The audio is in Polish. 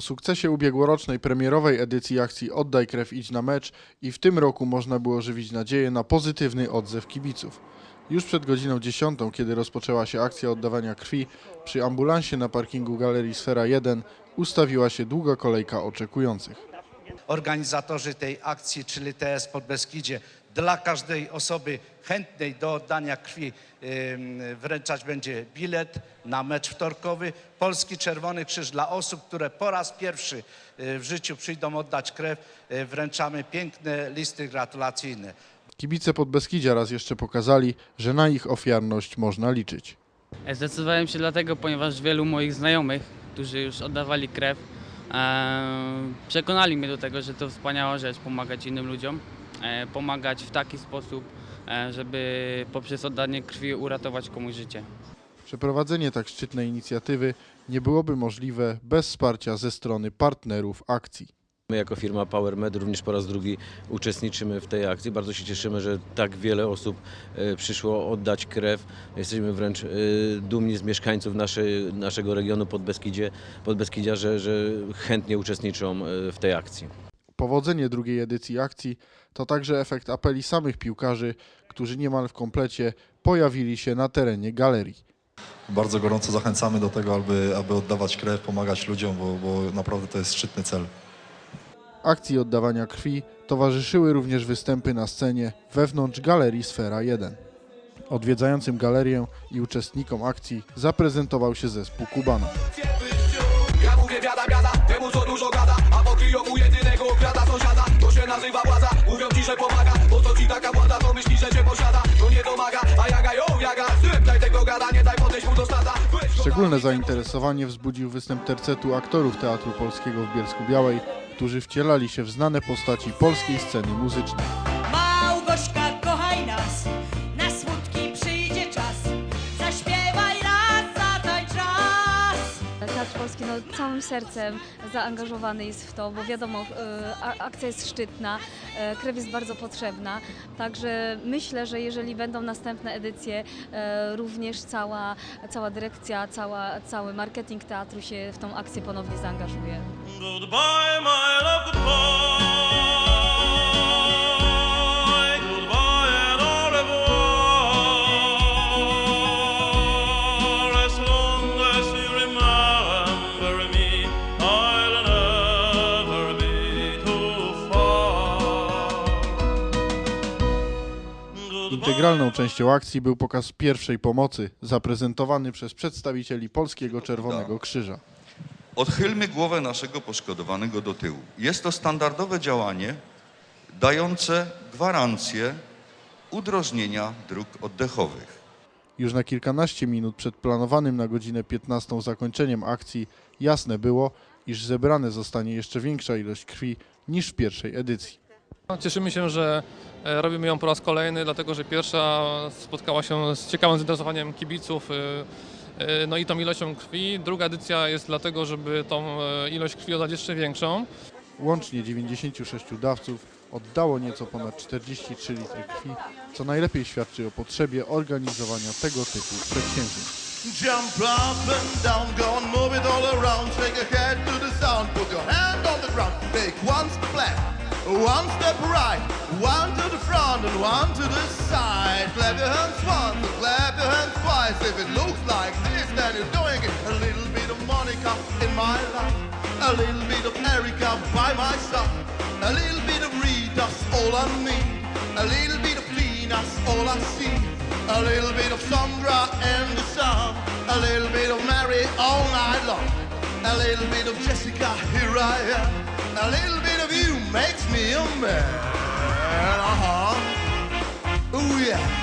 Po sukcesie ubiegłorocznej premierowej edycji akcji Oddaj krew, idź na mecz i w tym roku można było żywić nadzieję na pozytywny odzew kibiców. Już przed godziną 10, kiedy rozpoczęła się akcja oddawania krwi, przy ambulansie na parkingu Galerii Sfera 1 ustawiła się długa kolejka oczekujących. Organizatorzy tej akcji, czyli TS Podbeskidzie, dla każdej osoby chętnej do oddania krwi wręczać będzie bilet na mecz wtorkowy. Polski Czerwony Krzyż dla osób, które po raz pierwszy y, w życiu przyjdą oddać krew, y, wręczamy piękne listy gratulacyjne. Kibice Podbeskidzia raz jeszcze pokazali, że na ich ofiarność można liczyć. Zdecydowałem się dlatego, ponieważ wielu moich znajomych, którzy już oddawali krew, e, przekonali mnie do tego, że to wspaniała rzecz pomagać innym ludziom, e, pomagać w taki sposób, e, żeby poprzez oddanie krwi uratować komuś życie. Przeprowadzenie tak szczytnej inicjatywy nie byłoby możliwe bez wsparcia ze strony partnerów akcji. My jako firma PowerMed również po raz drugi uczestniczymy w tej akcji. Bardzo się cieszymy, że tak wiele osób e, przyszło oddać krew. Jesteśmy wręcz e, dumni z mieszkańców naszej, naszego regionu Podbeskidzie, Podbeskidzia, że, że chętnie uczestniczą e, w tej akcji. Powodzenie drugiej edycji akcji to także efekt apeli samych piłkarzy, którzy niemal w komplecie pojawili się na terenie galerii. Bardzo gorąco zachęcamy do tego, aby, aby oddawać krew, pomagać ludziom, bo, bo naprawdę to jest szczytny cel. Akcji oddawania krwi towarzyszyły również występy na scenie wewnątrz galerii Sfera 1. Odwiedzającym galerię i uczestnikom akcji zaprezentował się zespół Kubana. Ja mówię biada, biada, temu co dużo gada A jedynego krada sąsiada. To się nazywa władza, mówią ci, że pomaga Bo co ci taka władza, to myśli, że cię posiada. To nie domaga, a jaga ją, jaga. Daj tego gada, nie daj podejść mu do stada. Szczególne zainteresowanie wzbudził występ tercetu aktorów Teatru Polskiego w Bielsku Białej, którzy wcielali się w znane postaci polskiej sceny muzycznej. Całym sercem zaangażowany jest w to, bo wiadomo, e, akcja jest szczytna, e, krew jest bardzo potrzebna. Także myślę, że jeżeli będą następne edycje, e, również cała, cała dyrekcja, cała, cały marketing teatru się w tą akcję ponownie zaangażuje. Goodbye, my love, Goodbye Integralną częścią akcji był pokaz pierwszej pomocy, zaprezentowany przez przedstawicieli Polskiego Czerwonego Krzyża. Odchylmy głowę naszego poszkodowanego do tyłu. Jest to standardowe działanie dające gwarancję udrożnienia dróg oddechowych. Już na kilkanaście minut przed planowanym na godzinę 15 zakończeniem akcji jasne było, iż zebrane zostanie jeszcze większa ilość krwi niż w pierwszej edycji. Cieszymy się, że e, robimy ją po raz kolejny, dlatego że pierwsza spotkała się z ciekawym zainteresowaniem kibiców, e, e, no i tą ilością krwi. Druga edycja jest dlatego, żeby tą e, ilość krwi oddać jeszcze większą. Łącznie 96 dawców oddało nieco ponad 43 litry krwi, co najlepiej świadczy o potrzebie organizowania tego typu przedsięwzięć. Jump up and down, go on, move it all around. Shake your head to the sound, put your hand on the ground. Take one step left, one step right, one to the front and one to the side. Clap your hands once, and clap your hands twice. If it looks like this, then you're doing it. A little bit of Monica in my life, a little bit of Erica by my side, a little bit of Rita's all I need, a little bit of Tina's all I see. A little bit of Sandra and the sun, a little bit of Mary all night long, a little bit of Jessica, here I am, a little man. Uh huh. Ooh yeah.